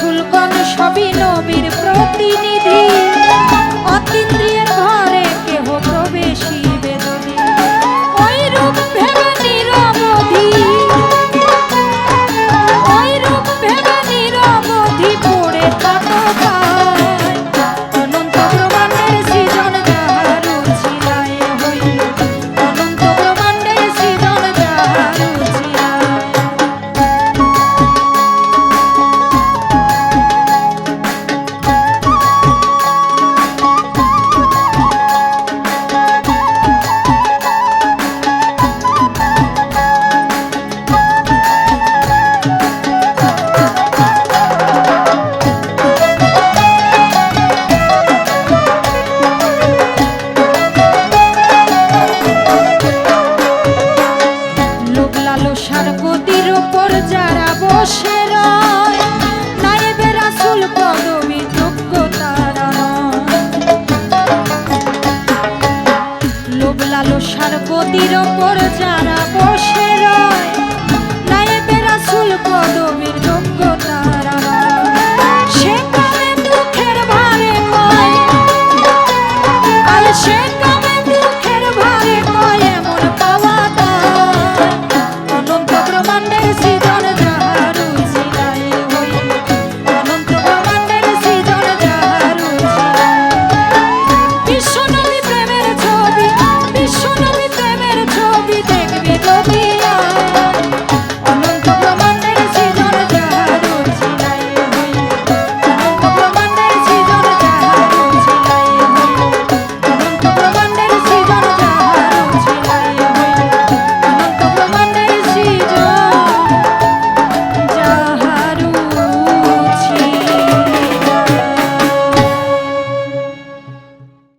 রাসুলগণ সবই নবীর প্রতিনিধি।